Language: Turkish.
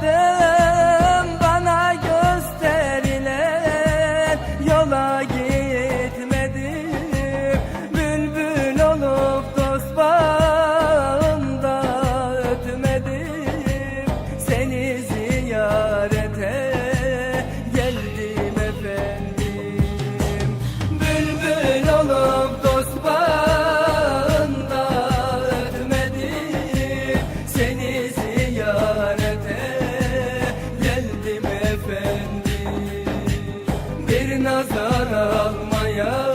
de bir nazar almaya.